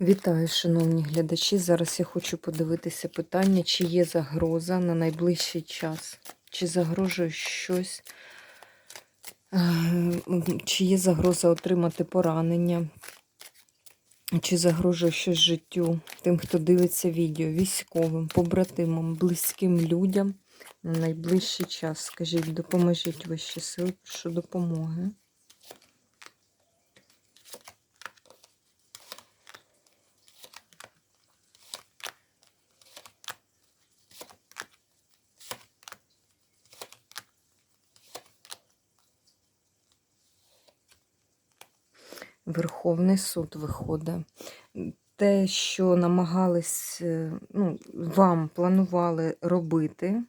Вітаю, шановні глядачі. Зараз я хочу подивитися питання, чи є загроза на найближчий час, чи загрожує щось, е, чи є загроза отримати поранення, чи загрожує щось життю тим, хто дивиться відео, військовим, побратимам, близьким людям на найближчий час. Скажіть, допоможіть вищі сили, прошу допомоги. Верховний суд виходить. Те, що намагались, е, ну, вам планували робити,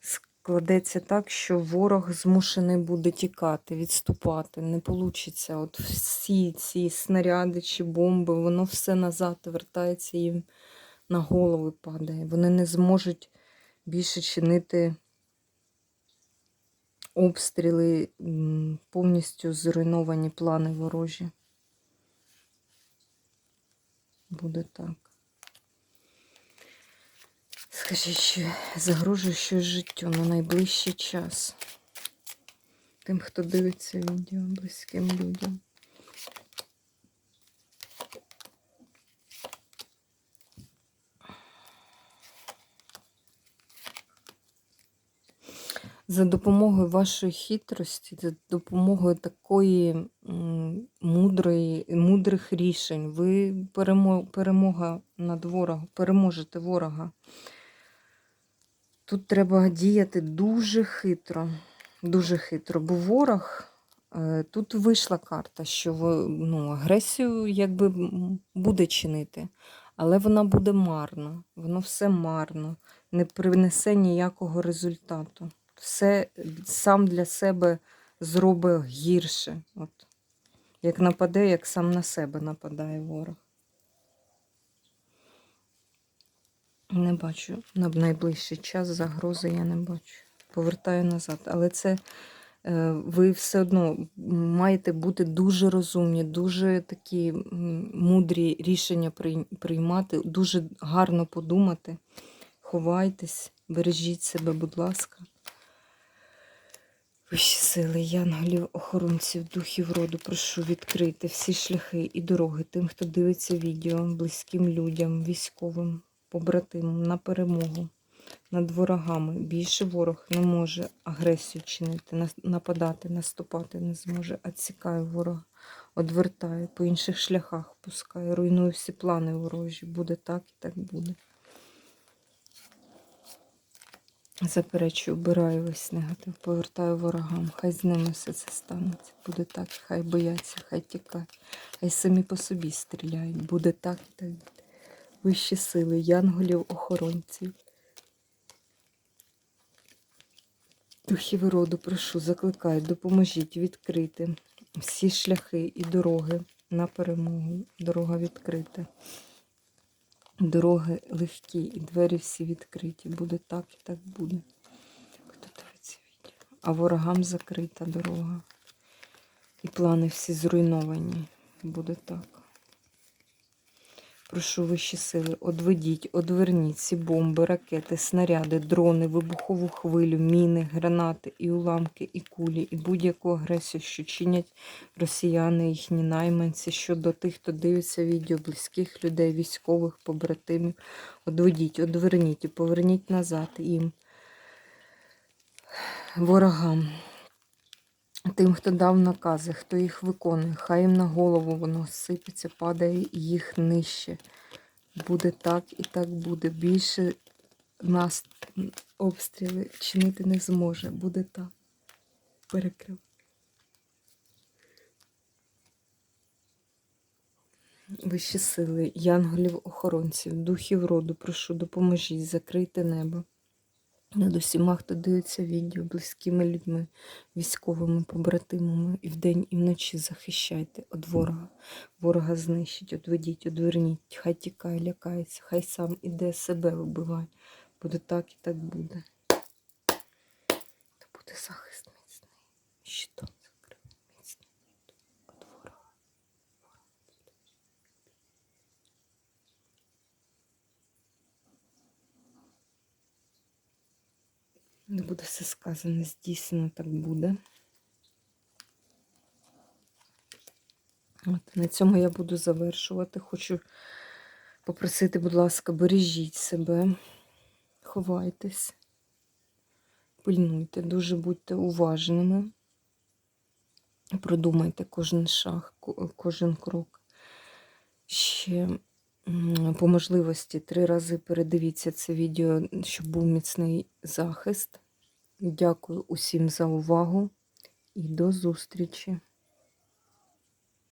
складеться так, що ворог змушений буде тікати, відступати. Не вийде. От всі ці снаряди чи бомби, воно все назад вертається їм на голови падає. Вони не зможуть більше чинити обстріли, повністю зруйновані плани ворожі. Буде так. Скажіть, що загрожує щось життю на найближчий час? Тим, хто дивиться відео, близьким людям. За допомогою вашої хитрості, за допомогою такої мудрої, мудрих рішень, ви перемо, перемога над ворогом, переможете ворога. Тут треба діяти дуже хитро, дуже хитро, бо ворог, е, тут вийшла карта, що ну, агресію якби буде чинити, але вона буде марна, воно все марно, не принесе ніякого результату все сам для себе зробить гірше. От. Як нападе, як сам на себе нападає ворог. Не бачу на найближчий час загрози я не бачу. Повертаю назад. Але це е, ви все одно маєте бути дуже розумні, дуже такі мудрі рішення приймати, дуже гарно подумати. Ховайтесь, бережіть себе, будь ласка. Вищі сили, янголів, охоронців, духів роду, прошу відкрити всі шляхи і дороги тим, хто дивиться відео, близьким людям, військовим, побратимам на перемогу над ворогами. Більше ворог не може агресію чинити, нападати, наступати не зможе. Отсікає ворога, одвертає, по інших шляхах пускає, руйнує всі плани ворожі. Буде так і так буде. Заперечую, обираю весь негатив, повертаю ворогам. Хай з ними все це станеться. Буде так, хай бояться, хай тікають, хай самі по собі стріляють. Буде так і так. Вищі сили, янголів, охоронців. Духів роду, прошу, закликаю, допоможіть відкрити всі шляхи і дороги на перемогу. Дорога відкрита. Дороги легкі, і двері всі відкриті. Буде так і так буде. Хто дивиться? А ворогам закрита дорога. І плани всі зруйновані. Буде так. Прошу вищі сили, одведіть, одверніть ці бомби, ракети, снаряди, дрони, вибухову хвилю, міни, гранати, і уламки, і кулі, і будь-яку агресію, що чинять росіяни, їхні найманці щодо тих, хто дивиться відео, близьких людей, військових, побратимів. Одведіть, одверніть і поверніть назад їм, ворогам. Тим, хто дав накази, хто їх виконує, хай їм на голову воно сипеться, падає їх нижче. Буде так і так буде. Більше нас обстріли чинити не зможе. Буде так. Перекрив. Вищі сили, янголів-охоронців, духів роду, прошу, допоможіть, закрийте небо над усіма, хто дивиться відео, близькими людьми, військовими побратимами і вдень, і вночі захищайте від ворога. Ворога знищить, одведіть, одверніть, хай тікає, лякається, хай сам іде себе вбиває. Буде так і так буде. Та буде захист міцний. Щитом закрив міцний від ворога. Ворога буде. Не буде все сказане, здійснено так буде. От, на цьому я буду завершувати. Хочу попросити, будь ласка, бережіть себе, ховайтесь, пильнуйте, дуже будьте уважними. Продумайте кожен шаг, кожен крок. Ще по можливості три рази передивіться це відео, щоб був міцний захист. Дякую усім за увагу і до зустрічі!